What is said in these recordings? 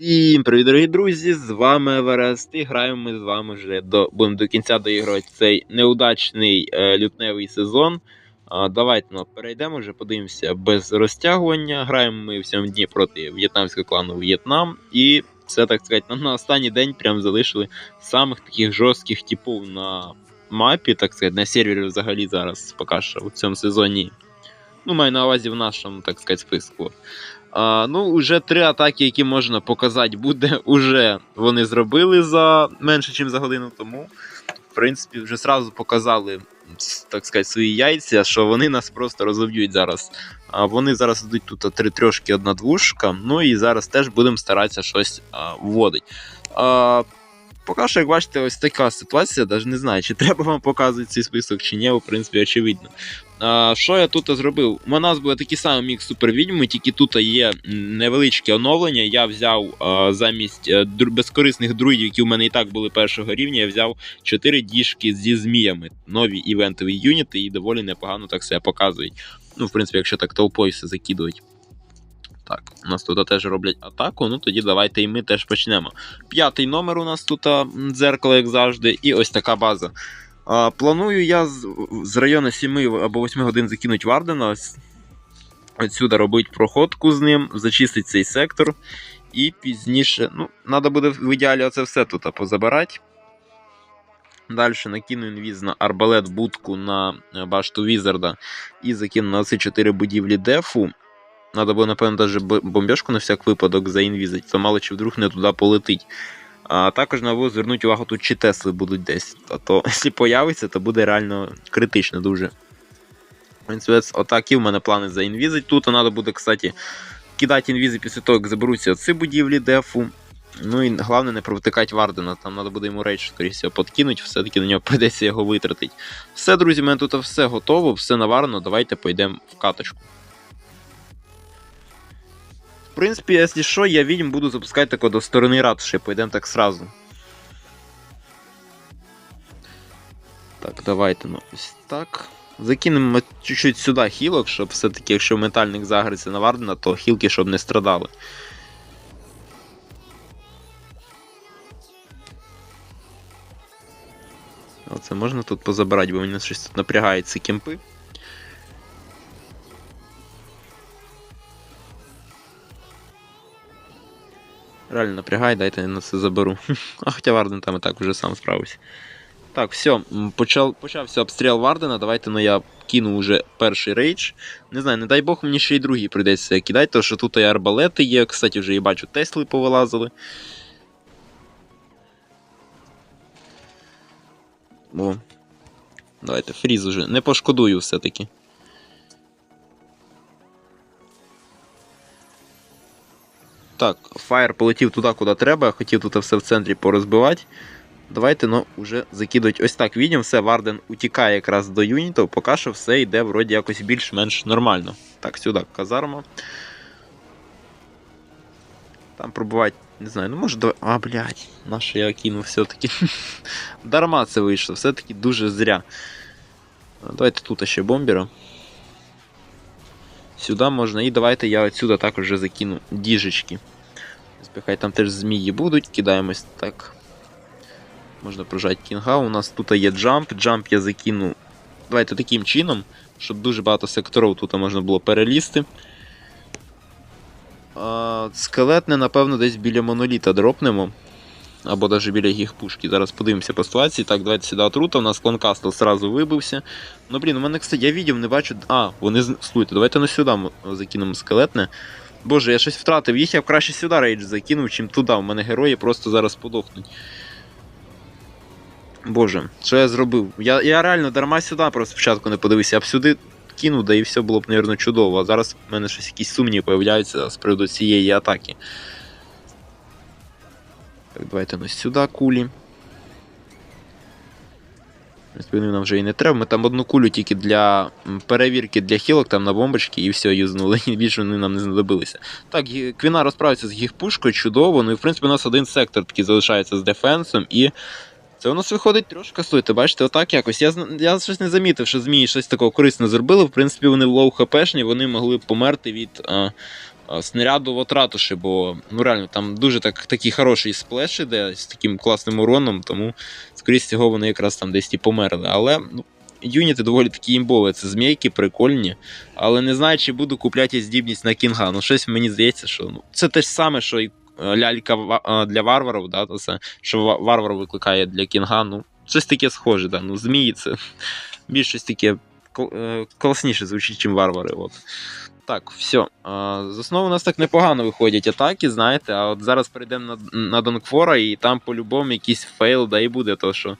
Всім привіт, дорогі друзі! З вами Еверест і граємо ми з вами вже до будемо до кінця доігрувати цей неудачний е, лютневий сезон. А, давайте ну, перейдемо вже, подивимося без розтягування. Граємо ми в цьому дні проти в'єтнамського клану В'єтнам. І це так сказати, на останній день прям залишили самих таких жорстких типів на мапі, так сказати, на сервері взагалі зараз поки що у цьому сезоні. Ну, маю на увазі в нашому, так сказати, списку. А, ну, вже три атаки, які можна показати, буде, уже вони зробили за менше, ніж за годину тому. В принципі, вже сразу показали, так сказати, свої яйця, що вони нас просто розоб'ють зараз. А вони зараз йдуть тут три трьошки, одна двушка. Ну і зараз теж будемо старатися щось а, вводити. А, Поки що, як бачите, ось така ситуація, навіть не знаю, чи треба вам показувати цей список, чи ні, в принципі, очевидно. А, що я тут зробив? У нас були такі самі супервідьми, тільки тут є невеличке оновлення. Я взяв а, замість е, безкорисних друїдів, які у мене і так були першого рівня, я взяв 4 діжки зі зміями. Нові івентові юніти і доволі непогано так себе показують. Ну, в принципі, якщо так толпою все закидують. Так, у нас тут теж роблять атаку, ну тоді давайте і ми теж почнемо. П'ятий номер у нас тут дзеркало, як завжди, і ось така база. А, планую я з, з району 7 або 8 годин закинути Вардена. Ось, отсюди робити проходку з ним, зачистити цей сектор. І пізніше, ну, треба буде в ідеалі оце все тут позабирати. Далі накину інвіз на арбалет будку на е, башту Візарда і закину на ці 4 будівлі дефу. Надо було, напевно, даже бомбежку на всяк випадок заінвізити, то мало чи вдруг не туди полетить. А також треба звернути увагу, тут чи Тесли будуть десь. А то, якщо появиться, то буде реально критично дуже. В принципі, отакі в мене плани заінвізити. Тут треба буде, кстати, кидати інвізи після того, як заберуться ці будівлі дефу. Ну і головне не провтикати Вардена, там треба буде йому рейдж, скоріше подкинуть, все-таки на нього прийдеться його витратити. Все, друзі, у мене тут все готово, все наварено, давайте пойдемо в каточку. Принципі, якщо що, я відьм буду запускати тако до сторони ратуші, пойдемо так сразу. Так, давайте ну ось так. Закинемо чуть-чуть сюди хілок, щоб все-таки, якщо метальник загриться на Вардена, то хілки щоб не страдали. Оце можна тут позабирати, бо мені щось тут напрягає ці кемпи. Реально напрягай, дайте я на це заберу. А хоча Варден там і так вже сам справився. Так, все, почав, почався обстріл Вардена. Давайте ну, я кину вже перший рейдж. Не знаю, не дай Бог, мені ще й другий прийдеться кидати, тому що тут і арбалети є. Кстати, вже і бачу, Тесли повилазили. О. Давайте, фріз уже. Не пошкодую все-таки. Так, фаєр полетів туди, куди треба. Хотів тут все в центрі порозбивати. Давайте ну, вже закидувати ось так. Відім, все, Варден утікає якраз до юнітів, поки що все йде вроді якось більш-менш нормально. Так, сюди казарма. Там пробувати, не знаю, ну може до. А, блядь, на що я кинув все-таки. Дарма це вийшло, все-таки дуже зря. Давайте тут ще бомбера. Сюди можна. І давайте я отсюди також вже закину діжечки. Хай там теж змії будуть, кидаємось так. Можна прожати кінга. У нас тут є джамп. Джамп я закину. Давайте таким чином, щоб дуже багато секторів тут можна було перелізти. А, скелетне, напевно, десь біля моноліта дропнемо. Або навіть біля їх пушки. Зараз подивимося по ситуації. Так, давайте сюди отрута. У нас клонкастл сразу вибився. Ну, блін, у мене, кстати, я відео не бачу. А, вони слухайте, давайте на сюди закинемо скелетне. Боже, я щось втратив. Їх я б краще сюди рейдж закинув, чим туди. У мене герої просто зараз подохнуть. Боже, що я зробив? Я, я реально дарма сюди просто спочатку не подивився, я б сюди кинув, да і все було б, мабуть, чудово. А зараз в мене щось якісь сумніви появляються з приводу цієї атаки. Так, давайте ну сюди кулі. Спину нам вже і не треба. Ми там одну кулю тільки для перевірки для хілок там на бомбочки і все юзнули. І більше вони нам не знадобилися. Так, Квіна розправиться з гігпушкою, чудово. Ну і в принципі у нас один сектор такий залишається з дефенсом. І це у нас виходить трошки стоїти. Бачите, отак якось. Я, я щось не замітив, що змії щось такого корисне зробили. В принципі, вони лоу хпшні, вони могли померти від а, а, снаряду от ратуші, бо ну реально там дуже так, такий хороший сплеш іде з таким класним уроном, тому, скоріше всього, вони якраз там десь і померли. Але ну, юніти доволі такі імбові. Це змійки, прикольні. Але не знаю, чи буду купляти здібність на кінга. Ну, щось мені здається, що ну, це те ж саме, що і е, лялька для варварів, да, то це, що варвар викликає для кінга. Ну, щось таке схоже, да. Ну, змії це більш таке е, класніше звучить, ніж варвари. От. Так, все. З основи у нас так непогано виходять атаки, знаєте, а от зараз перейдемо на, на Донкфора, і там по-любому якийсь фейл, да і буде, то що.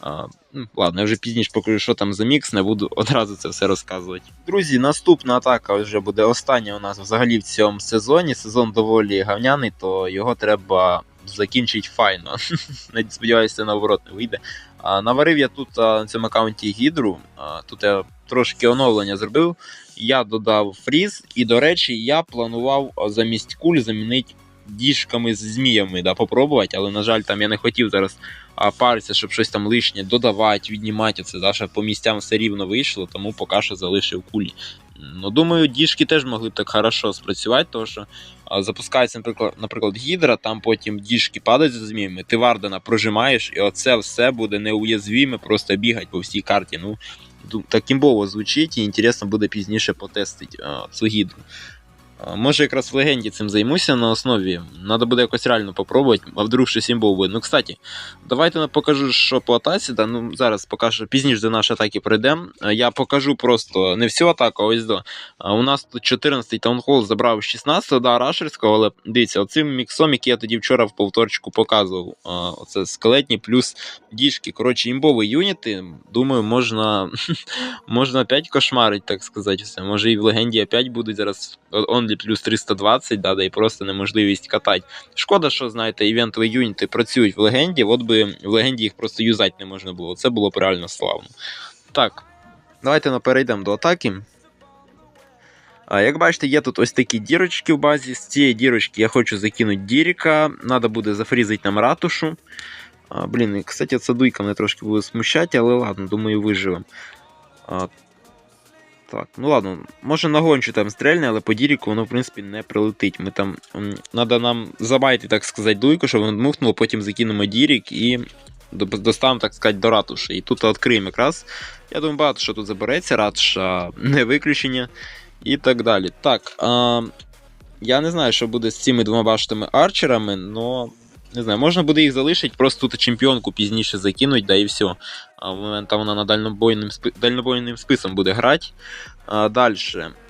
А, ну, ладно, я вже пізніше покажу, що там за мікс, не буду одразу це все розказувати. Друзі, наступна атака вже буде остання у нас взагалі в цьому сезоні. Сезон доволі гавняний, то його треба закінчити файно. Навіть сподіваюся, наоборот не вийде. А, наварив я тут а, на цьому аккаунті гідру. А, тут я трошки оновлення зробив. Я додав фріз, і, до речі, я планував замість куль замінити діжками з зміями, да, попробувати, але, на жаль, там я не хотів зараз паритися, щоб щось там лишнє додавати, віднімати. Це да, щоб по місцям все рівно вийшло, тому поки що залишив кулі. Ну, думаю, діжки теж могли б так хорошо спрацювати, тому що запускається, наприклад, наприклад, гідра, там потім діжки падають за зміями, ти Вардена прожимаєш, і оце все буде неуязвіме, просто бігати по всій карті. Ну, так імбово звучить, і інтересно буде пізніше потестити а, цю гідру. Може, якраз в легенді цим займуся на основі. Надо буде якось реально попробувати, а вдруг щось імбово буде. Ну, кстати, давайте покажу, що по атаці. Да, ну, зараз покажу, пізніше до нашої атаки прийдемо. Я покажу просто не всю атаку, а ось до. У нас тут 14-й таунхол забрав 16-го, да, рашерського, але дивіться, оцим міксом, який я тоді вчора в повторчику показував. Оце скелетні плюс діжки. Коротше, імбові юніти. Думаю, можна, можна опять кошмарить, так сказати. Все. Може і в легенді опять будуть зараз онлі плюс 320, да, да, і просто неможливість катати. Шкода, що, знаєте, івентові юніти працюють в легенді, от би в легенді їх просто юзати не можна було. Це було б реально славно. Так, давайте ну, перейдемо до атаки. А, як бачите, є тут ось такі дірочки в базі. З цієї дірочки я хочу закинути Діріка. Треба буде зафрізити нам ратушу. А, блін, кстати, ця дуйка мене трошки буде смущати, але ладно, думаю, виживемо. Так, ну ладно, може на гончу там стрельне, але по Діріку воно, в принципі, не прилетить. Ми там. Треба нам забайти, так сказати, дуйку, щоб воно дмухнуло, потім закинемо Дірік і до- доставимо, так сказати, до ратуші. І тут відкриємо якраз. Я думаю, багато що тут забереться, ратуша не виключення і так далі. Так, а, я не знаю, що буде з цими двома баштами арчерами, но не знаю, можна буде їх залишити, просто тут чемпіонку пізніше закинуть, да і все. А там вона на дальнобойним, дальнобойним списом буде грати. А, далі.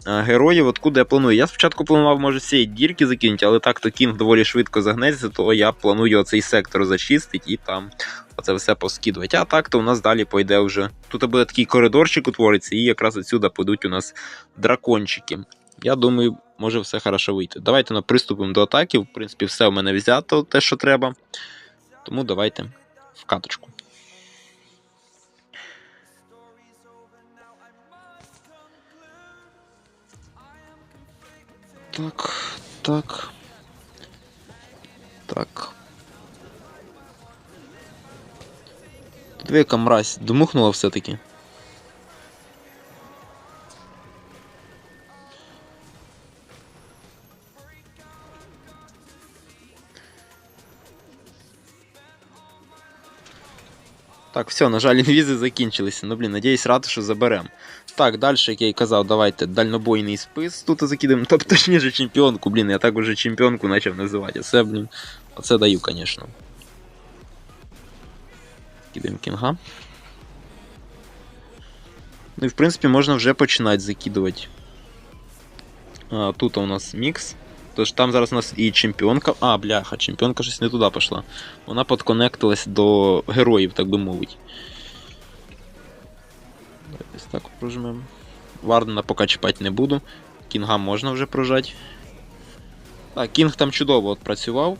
Героїв, откуда я планую. Я спочатку планував, може, цієї дірки закинути, але так то кінг доволі швидко загнеться, то я планую оцей сектор зачистити і там оце все поскидувати. А так то у нас далі пойде вже. Тут буде такий коридорчик утвориться, і якраз отсюди підуть у нас дракончики. Я думаю, може все хорошо вийти. Давайте ну, приступимо до атаки. В принципі, все в мене взято, те, що треба. Тому давайте в каточку. Так, так. Так. Яка мразь дмухнула все-таки. Так, все, на жаль, інвізи закінчилися. Ну, блін, надіюсь, ратушу заберемо. Так, далі, як я і казав, давайте дальнобойний спис тут закидаємо. Тобто, точніше, чемпіонку, блін, я так уже чемпіонку почав називати. Оце, блін, оце даю, звісно. Кидаємо кінга. Ну і в принципі можна вже починати закидувати. А, тут у нас мікс. Тож там зараз у нас і чемпіонка. А, бляха, чемпіонка щось не туди пішла. Вона подконектилась до героїв, так би мовити. Ось так прожмемо. Вардена поки чіпати не буду. Кінга можна вже прожати. Так, Кінг там чудово от працював.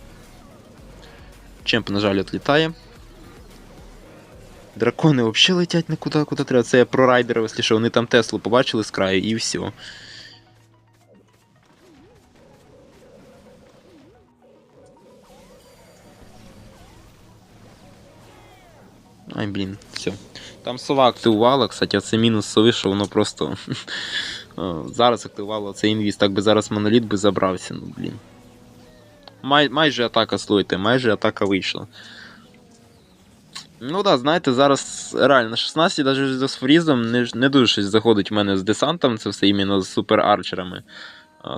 Чемп, на жаль, відлітає. Дракони взагалі летять нікуди, куди треба. Це я про райдерів, якщо вони там Теслу побачили з краю і все. Ай, блін, все. Там сова активувала, кстати, це мінус сови, що воно просто Е, Зараз активувало цей інвіз, так би зараз моноліт би забрався, ну блін. Май, майже атака, слухайте, майже атака вийшла. Ну да, знаєте, зараз реально на 16 навіть з фрізом не, не дуже щось заходить в мене з десантом, це все іменно з суперарчерами.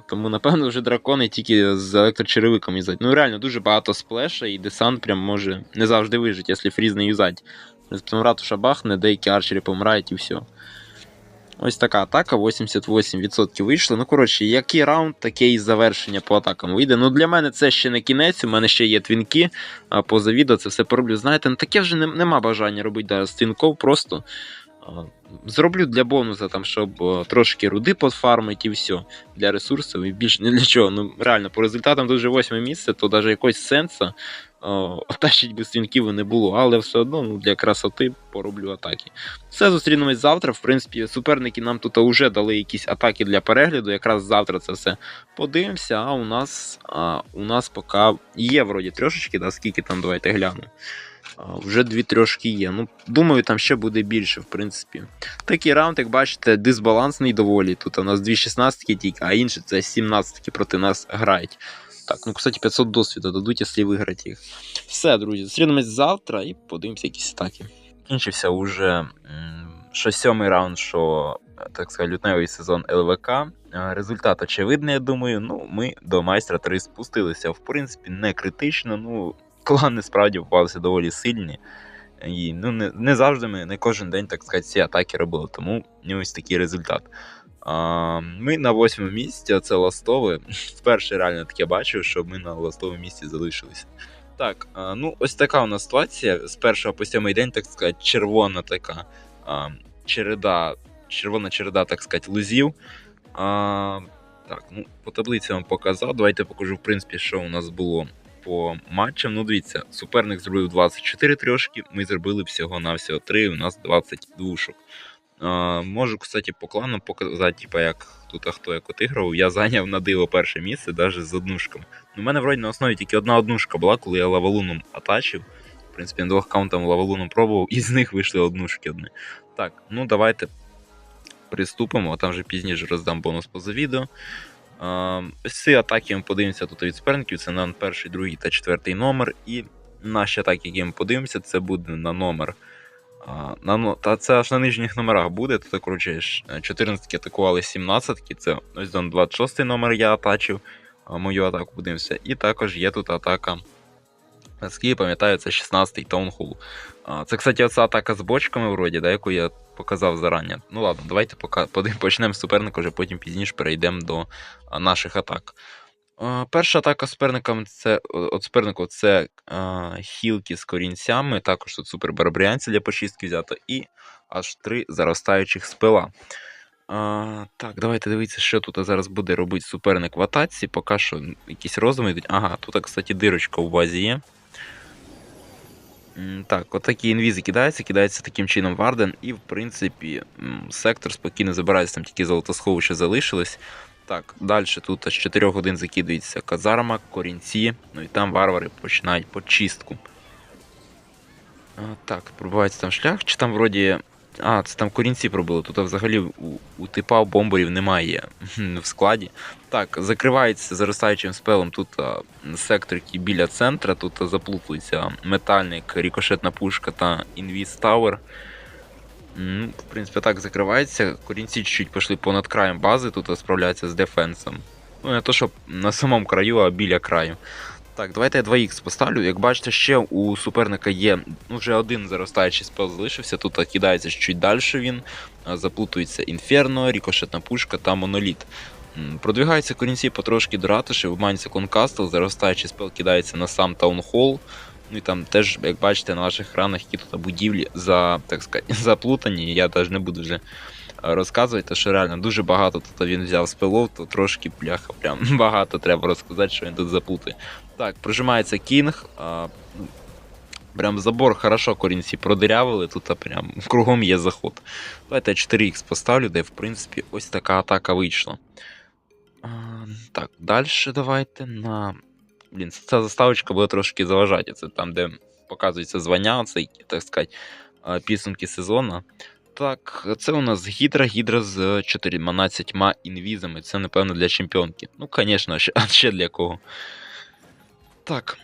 Тому, напевно, вже дракони тільки з електрочеревиком їздять. Ну, реально, дуже багато сплеша, і десант прям може не завжди вижити, якщо фріз не юзать. Потім ратуша бахне, деякі арчери помирають і все. Ось така атака, 88% вийшло. Ну, коротше, який раунд, таке і завершення по атакам вийде. Ну, для мене це ще не кінець, у мене ще є твінки. А поза відео це все пороблю. Знаєте, ну таке вже не, нема бажання робити зараз твінков, просто зроблю для бонуса, там, щоб трошки руди подфармити і все. Для ресурсів і більше не для чого. Ну, реально, по результатам дуже восьме місце, то навіть якогось сенсу тащить без твінків не було, але все одно ну, для красоти пороблю атаки. Все, зустрінемось завтра. В принципі, суперники нам тут вже дали якісь атаки для перегляду. Якраз завтра це все подивимося. А у нас а, у нас поки є вроді трошечки, да, скільки там, давайте гляну. Вже дві трошки є. Ну, Думаю, там ще буде більше, в принципі. Такий раунд, як бачите, дисбалансний доволі. Тут у нас дві 16 тільки, а інші це 17 проти нас грають. Так, ну, кстати, 500 досвіду дадуть, якщо виграти їх. Все, друзі, зустрінемось завтра і подивимося якісь атаки. Кінчився уже що сьомий раунд, що, так сказати, лютневий сезон ЛВК. Результат очевидний, я думаю. Ну, ми до майстра 3 спустилися. В принципі, не критично. Ну, клани справді впалися доволі сильні. І ну, не не завжди ми не кожен день, так сказати, ці атаки робили. Тому ось такий результат. А, Ми на восьмому місці, це ластове. Вперше реально таке бачив, що ми на ластовому місці залишилися. Так, а, ну ось така у нас ситуація. З першого по сьомий день, так сказати, червона така а, череда, червона череда, так сказати, лузів. А, Так, ну по таблиці вам показав. Давайте покажу, в принципі, що у нас було по матчам. Ну, дивіться, суперник зробив 24 трьошки, ми зробили всього-навсього 3, у нас 20 душок. А, Можу, кстати, по клану показати, типа, як тут а хто як отиграв. Я зайняв на диво перше місце, навіть з однушками. Ну, У мене вроді на основі тільки одна однушка була, коли я лавалуном атачив. В принципі, на двох каунтам лавалуном пробував, і з них вийшли однушки одні. Так, ну давайте приступимо, там вже пізніше роздам бонус поза відео. Ці атаки ми подивимося тут від суперників. Це на перший, другий та четвертий номер. І наші атаки, які ми подивимося, це буде на номер. На, та це аж на нижніх номерах буде. Тут, коротше, 14 атакували 17 це ось 26 номер я атачив. Мою атаку подивимося. І також є тут атака. Наскільки пам'ятаю, це 16-й таунхол. Це, кстати, оця атака з бочками, вроді, да, яку я показав зарані. Ну ладно, давайте пока почнемо з суперника, вже потім пізніше перейдемо до наших атак. Перша атака суперникам це от супернику це а, хілки з корінцями, також тут супер барабріанці для почистки взято, і аж три заростаючих спила. А, Так, давайте дивіться, що тут зараз буде робити суперник в атаці. Поки що якісь розуми йдуть. Ага, тут, кстати, дирочка у базі є. Так, отакі інвізи кидаються, кидається таким чином Варден, і, в принципі, сектор спокійно забирається, там тільки золотосховище залишилось. Так, далі тут з 4 годин закидується казарма, корінці, ну і там варвари починають почистку. Так, пробувається там шлях, чи там вроді. А, це там корінці пробили. Тут взагалі у, у типа бомберів немає в складі. Так, закривається заростаючим спелом тут а, сектор, який біля центра, тут заплутується метальник, рікошетна пушка та інвіз Тауер. Ну, В принципі, так закривається. Корінці чуть-чуть пішли понад краєм бази, тут справляються з дефенсом. Ну, не то, щоб на самому краю, а біля краю. Так, давайте я 2х поставлю. Як бачите, ще у суперника є ну, вже один заростаючий спел залишився. Тут кидається чуть далі він. Заплутується інферно, рікошетна пушка та моноліт. Продвигаються корінці потрошки до ратуші, вманюється конкастл, заростаючий спел кидається на сам таунхол. Ну і там теж, як бачите, на ваших екранах які тут будівлі за, так сказати, заплутані. Я теж не буду вже розказувати, що реально дуже багато тут він взяв спилов, то трошки пляха, прям багато треба розказати, що він тут заплутає. Так, прожимається кінг. А, Прям забор хорошо корінці продирявили, тут прям кругом є заход. Давайте я 4х поставлю, де в принципі ось така атака вийшла. А, Так, далі давайте на Блін, ця заставочка буде трошки заважати. Це там, де показується звання, це, так сказати, підсумки сезону. Так, це у нас гідра, гідра з 14 інвізами. Це, напевно, для чемпіонки. Ну, звісно, а ще для кого. Так,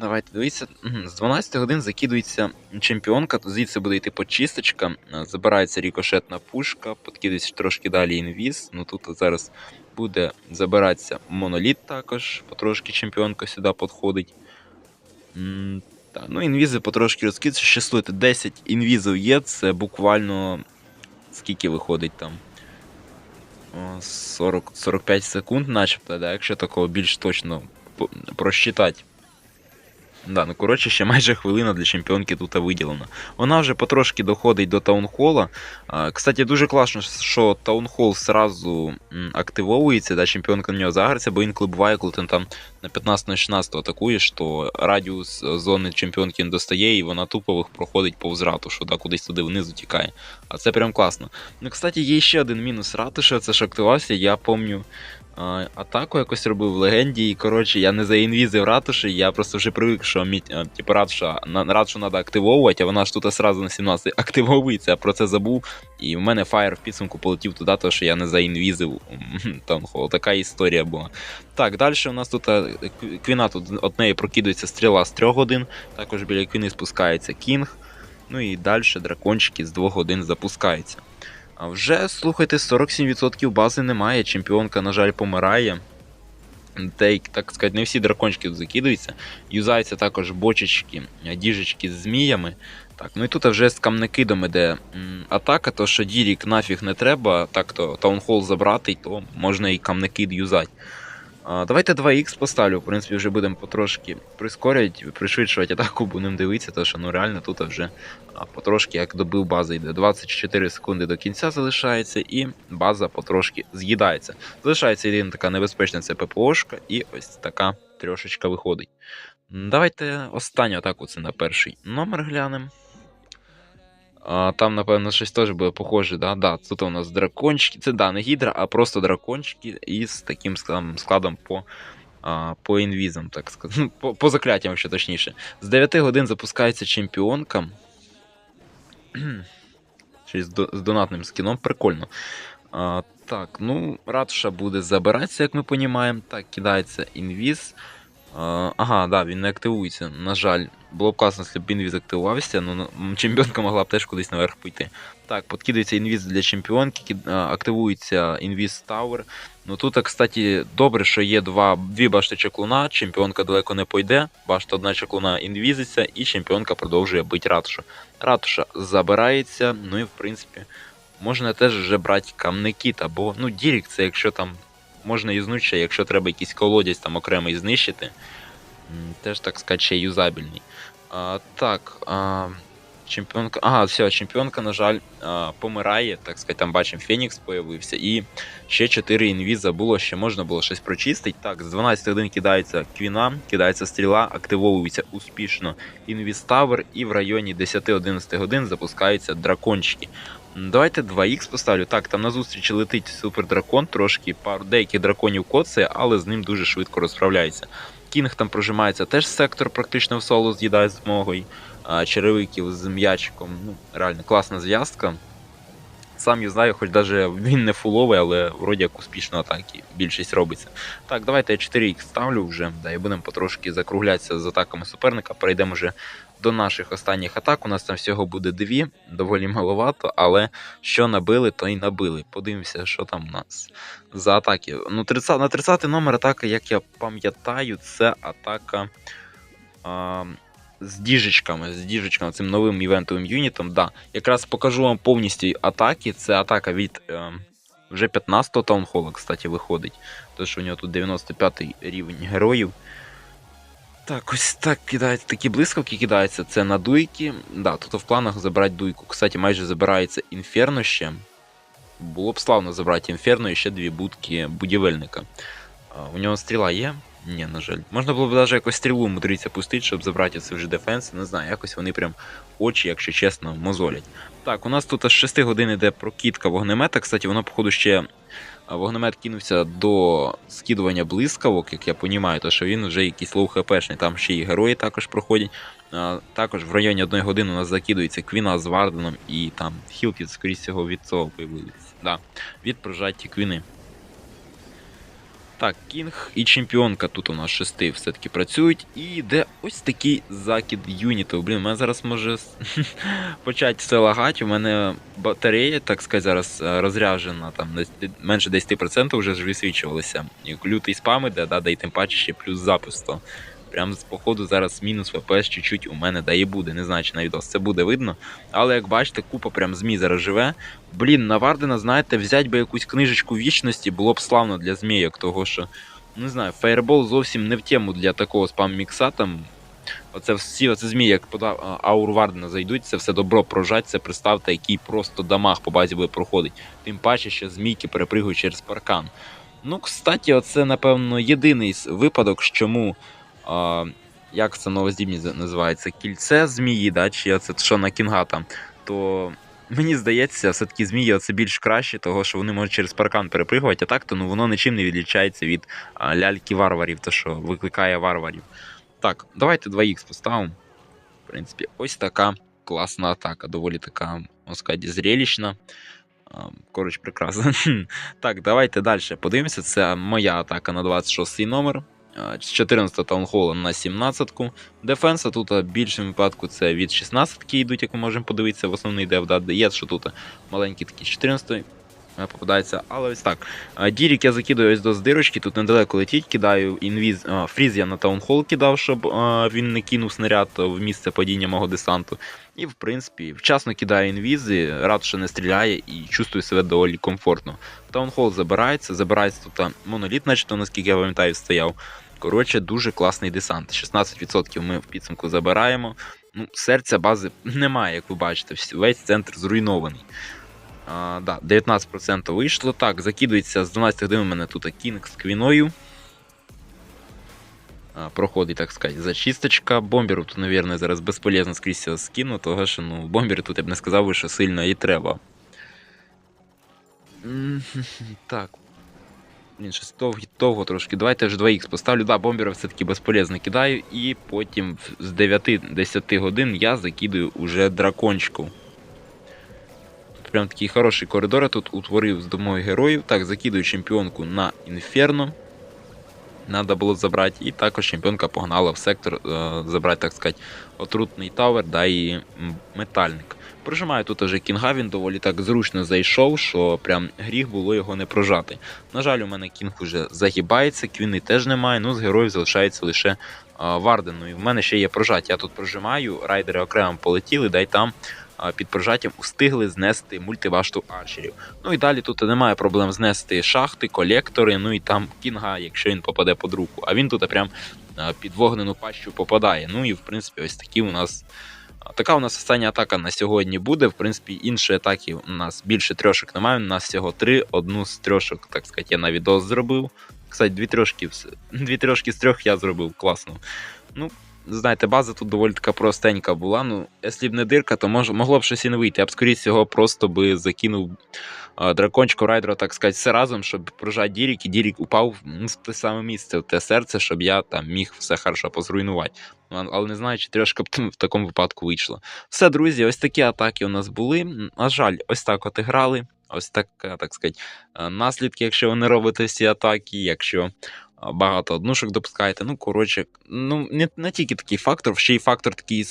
давайте дивіться. З 12 годин закидується чемпіонка, звідси буде йти почисточка, е, забирається рікошетна пушка, подкидується трошки далі інвіз. Ну тут зараз буде забиратися моноліт також, потрошки чемпіонка сюди підходить. М, Так, ну інвізи потрошки розкидаються. Ще слухайте, 10 інвізів є, це буквально скільки виходить там? 40, 45 секунд, начебто, да, якщо такого більш точно просчитати. Да, ну коротше, ще майже хвилина для чемпіонки тут виділена. Вона вже потрошки доходить до таунхола. А, Кстати, дуже класно, що таунхол сразу активовується, да, чемпіонка на нього заграється, бо інколи буває, коли ти там на 15-16 атакуєш, то радіус е, зони чемпіонки не достає, і вона тупових проходить повз ратушу, да, кудись туди вниз тікає. А це прям класно. Ну, кстати, є ще один мінус ратуша, це ж активався, я пам'ятаю. Атаку якось робив в легенді, і коротше, я не заінвізив ратуші, я просто вже привик, що мі, типу, ратуша, ратушу треба активовувати, а вона ж тут сразу на 17 активовується, я про це забув. І в мене фаєр в підсумку полетів туди, тому що я не заінвізив Таунхол. Така історія була. Так, далі у нас тут е, квіна тут от неї прокидується стріла з 3 годин, також біля квіни спускається кінг. Ну і далі дракончики з 2 годин запускаються. А вже, слухайте, 47% бази немає. Чемпіонка, на жаль, помирає. Та так сказати, не всі дракончики тут закидуються. Юзаються також бочечки, діжечки з зміями. Так, ну і тут вже з камнекидом іде атака, то що Дірік нафіг не треба, так то таунхол забрати, то можна і камнекид юзати. Давайте 2х поставлю, в принципі, вже будемо потрошки прискорювати, пришвидшувати атаку, будемо дивитися, тому що ну реально тут вже потрошки як добив бази йде. 24 секунди до кінця залишається, і база потрошки з'їдається. Залишається єдина така небезпечна це ППОшка, і ось така трьошечка виходить. Давайте останню атаку це на перший номер глянемо. Там, напевно, щось теж буде похоже, да? Да, тут у нас дракончики. Це да, не гідра, а просто дракончики із таким складом, по, по інвізам, так сказати. Ну, по, по закляттям, ще точніше. З 9 годин запускається чемпіонка. З, з донатним скіном, прикольно. А, так, ну, ратуша буде забиратися, як ми розуміємо. Так, кидається інвіз. А, ага, да, він не активується. На жаль, було б класно, якщо б інвіз активувався, ну м, чемпіонка могла б теж кудись наверх піти. Так, подкидається інвіз для чемпіонки, активується інвіз Tower. Ну тут, кстати, добре, що є два, дві башти чеклуна, чемпіонка далеко не пойде, башта одна чеклуна інвізиться, і чемпіонка продовжує бити ратушу. Ратуша забирається, ну і в принципі, можна теж вже брати камнекіт, або ну, Дірік, це якщо там можна юзнути ще, якщо треба якийсь колодязь там окремий знищити. Теж, так сказати, ще юзабельний. А, так, а, чемпіонка. Ага, все, чемпіонка, на жаль, помирає. Так сказати, там бачимо, Фенікс появився. І ще 4 інвіза було, ще можна було щось прочистити. Так, з 12 годин кидається квіна, кидається стріла, активовується успішно інвіз Тавер, і в районі 10-11 годин запускаються дракончики. М, Давайте 2х поставлю. Так, там на зустрічі летить супердракон, трошки пару деяких драконів коцає, але з ним дуже швидко розправляється. Кінг там прожимається теж сектор, практично в соло з'їдає з змогою. Черевиків з м'ячиком. Ну, реально класна зв'язка. Сам я знаю, хоч даже він не фуловий, але вроді як успішно атаки більшість робиться. Так, давайте я 4х ставлю вже, да, і будемо потрошки закруглятися з атаками суперника. Перейдемо вже до наших останніх атак. У нас там всього буде дві, доволі маловато, але що набили, то й набили. Подивимося, що там у нас за атаки. Ну, 30, на 30 номер атака, як я пам'ятаю, це атака. А, з діжечками, з діжечками, цим новим івентовим юнітом. Да. Якраз покажу вам повністю атаки. Це атака від е, вже 15-го таунхола, кстати, виходить. Тому що у нього тут 95 й рівень героїв. Так, ось так кидається, такі блискавки кидаються. Це на дуйки. Да, тут в планах забрати дуйку. Кстати, майже забирається інферно ще. Було б славно забрати інферно і ще дві будки будівельника. У нього стріла є? Ні, на жаль. Можна було б навіть якось стрілу мудритися пустити, щоб забрати це вже дефенс. Не знаю, якось вони прям очі, якщо чесно, мозолять. Так, у нас тут аж 6 годин іде прокидка вогнемета. Кстати, воно, походу, ще Вогнемет кинувся до скидування блискавок, як я понімаю, то що він вже якийсь лоу хпшний. Там ще й герої також проходять. Також в районі одної години у нас закидується Квіна з Варденом і там хілки, скоріше всього, від цього появилися. Да, від прожаті Квіни. Так, Кінг і чемпіонка тут у нас шести все-таки працюють. І йде ось такий закид юнітів. Блін, у мене зараз може почати все лагати. У мене батарея, так сказати, зараз е, розряджена, там менше 10% вже ж висвічувалися. Лютий спам іде, да, да, і тим паче ще плюс запис. То прям з походу зараз мінус ВПС чуть-чуть у мене да і буде. Не знаю, чи на відос це буде видно. Але як бачите, купа прям змій зараз живе. Блін, на Вардена, знаєте, взяти би якусь книжечку вічності було б славно для змійок, того що, не знаю, фаєрбол зовсім не в тему для такого спам-мікса. Там оце всі оце змії, як подав ауру Вардена зайдуть, це все добро прожать, це представте, який просто дамаг по базі буде проходить. Тим паче, що змійки перепригують через паркан. Ну, кстати, оце, напевно, єдиний випадок, чому. А, як це новоздібність називається? Кільце змії, да? чи це що на кінга там, то Мені здається, все-таки змії це більш краще, того що вони можуть через паркан перепригувати, а так то ну, воно нічим не відлічається від ляльки варварів, то що викликає варварів. Так, давайте 2х поставимо. В принципі, ось така класна атака, доволі така, можна сказати, зрелищна. Коротше, прекрасно. так, давайте далі подивимося. Це моя атака на 26 номер. А, З 14 таунхола на 17-ку. Дефенса тут в більшому випадку це від 16-ки йдуть, як ми можемо подивитися, в основний дев, да, є, що тут маленький такий 14 попадається, але ось так. Дірік я закидаю ось до з дирочки, тут недалеко летіть, кидаю інвіз. Фріз я на таунхол кидав, щоб він не кинув снаряд в місце падіння мого десанту. І в принципі, вчасно кидаю інвізи, рад, що не стріляє і чувствую себе доволі комфортно. Таунхол забирається, забирається тут моноліт, начебто, наскільки я пам'ятаю, стояв. Коротше, дуже класний десант. 16% ми в підсумку забираємо. Ну, серця бази немає, як ви бачите, весь центр зруйнований. А, да, 19% вийшло. Так, закидується з 12 годин у мене тут кінг з квіною. А, проходить, так сказати, зачисточка. Бомберу тут, мабуть, зараз безполезно скрізь скину, того що ну, бомбери тут я б не сказав, що сильно і треба. Так. Блін, щось довго, довго трошки. Давайте вже 2х поставлю. Да, бомбера все-таки безполезно кидаю. І потім з 9-10 годин я закидаю уже дракончику. Прям такий хороший коридор я тут утворив з домою героїв. Так, закидую чемпіонку на інферно. Надо було забрати. І також чемпіонка погнала в сектор е, забрати, так сказати, отрутний тавер, да і метальник. Прожимаю тут уже кінга, він доволі так зручно зайшов, що прям гріх було його не прожати. На жаль, у мене кінг уже загибається, квіни теж немає, ну з героїв залишається лише а, Варден. Ну і в мене ще є прожаття. Я тут прожимаю, райдери окремо полетіли, дай там під прожаттям устигли знести мультивашту арчерів. Ну і далі тут немає проблем знести шахти, колектори, ну і там кінга, якщо він попаде під руку. А він тут прям під вогнену пащу попадає. Ну і в принципі, ось такі у нас. Така у нас остання атака на сьогодні буде. В принципі, іншої атаки у нас більше трьошок немає. У нас всього три. Одну з трьошок, так сказати, я на відос зробив. Кстати, дві трьошки, дві трьошки з трьох я зробив класно. Ну, знаєте, база тут доволі така простенька була. Ну, якщо б не дирка, то мож, могло б щось і не вийти. Я б скоріше всього просто би закинув дракончику райдера, так сказати, все разом, щоб прожати Дірік, і Дірік упав ну, в те саме місце, в те серце, щоб я там міг все хорошо позруйнувати. Ну, Але не знаю, чи трьошка б в такому випадку вийшло. Все, друзі, ось такі атаки у нас були. На жаль, ось так от і грали. Ось так, так сказати, е, наслідки, якщо ви не робите всі атаки, якщо багато однушок допускаєте. Ну, коротше, ну не, не тільки такий фактор, ще й фактор такий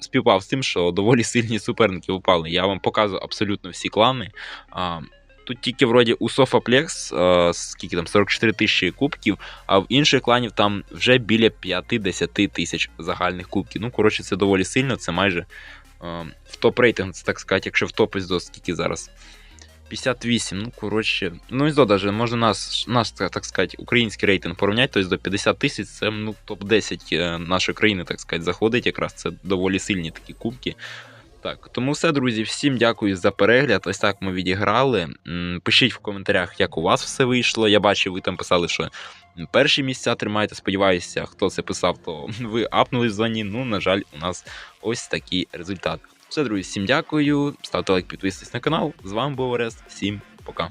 співпав з тим, що доволі сильні суперники упали. Я вам показую абсолютно всі клани. А, Тут тільки вроді у Софаплекс, скільки там 44 тисячі кубків, а в інших кланів там вже біля 5-10 тисяч загальних кубків. Ну, коротше, це доволі сильно, це майже в топ-рейтинг, це так сказати, якщо в топись до скільки зараз. 58, ну коротше. Ну і даже можна нас, наш, так сказати, український рейтинг порівняти, тобто до 50 тисяч це ну, топ-10 е, нашої країни, так сказати, заходить. Якраз це доволі сильні такі кубки. Так, тому все, друзі, всім дякую за перегляд. Ось так ми відіграли. Пишіть в коментарях, як у вас все вийшло. Я бачив, ви там писали, що перші місця тримаєте. Сподіваюся, хто це писав, то ви апнули в зоні. Ну, на жаль, у нас ось такий результат. Все, друзі, всім дякую. Ставте лайк, підписуйтесь на канал. З вами був Орест. Всім пока.